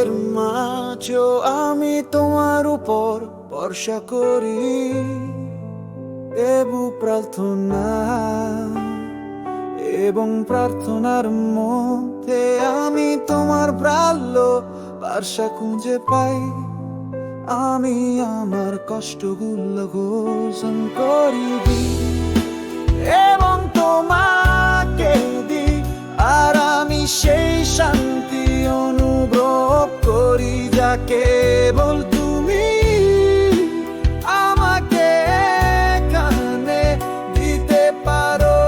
ঝড়ের মাঝেও আমি তোমার উপর বর্ষা করি। দেবু প্রার্থনা এবং প্রার্থনার মধ্যে আমি তোমার প্রাল্য বর্ষা খুঁজে পাই। আমি আমার কষ্টগুলো ঘোষণ করি। এবং তোমার কেবল তুমি আমাকে কানে দিতে পারো।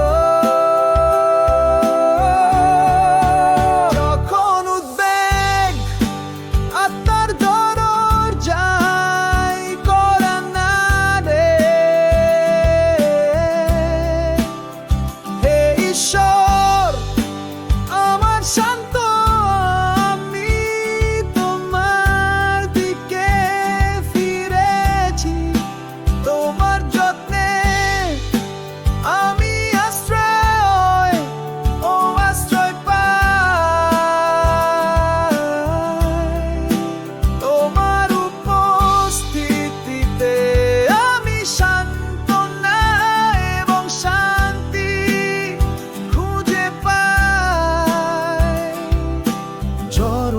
যখন উদ্বেগ আত্মার দরর যাই করা রে। হে ঈশ্বর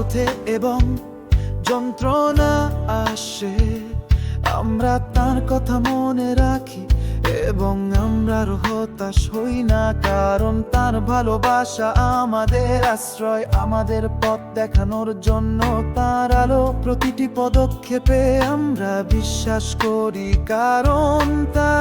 ওঠে এবং যন্ত্রণা আসে। আমরা তার কথা মনে রাখি এবং আমরা হতাশ হই না, কারণ তার ভালোবাসা আমাদের আশ্রয়, আমাদের পথ দেখানোর জন্য তার আলো। প্রতিটি পদক্ষেপে আমরা বিশ্বাস করি, কারণ তার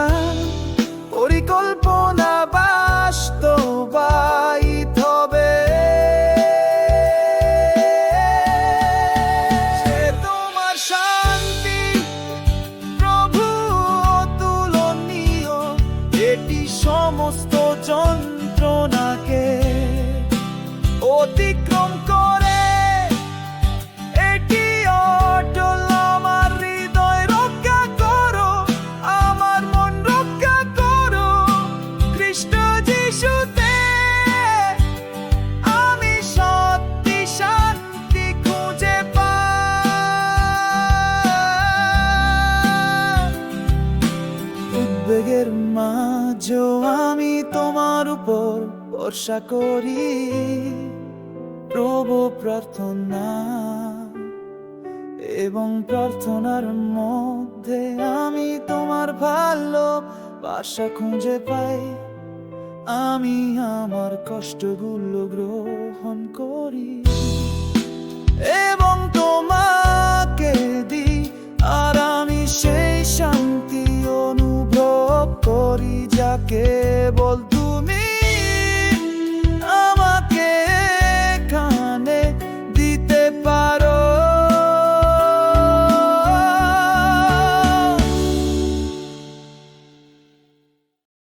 অতিক্রম করে। এটি অটল, আমার হৃদয় রক্ষা করো, আমার মন রক্ষা করো। খ্রিস্ট যিশুতে, আমি সত্যি শান্তি খুঁজে পাই। উদ্বেগের মাঝেও আমি তোমার উপর ভরসা করি। প্রভু প্রার্থনা এবং প্রার্থনার মধ্যে আমি তোমার ভালো বাসা খুঁজে পাই। আমি আমার কষ্টগুলো গ্রহণ করি এবং তোমাকে দিই আর আমি সেই শান্তি অনুভব করি যা কেবল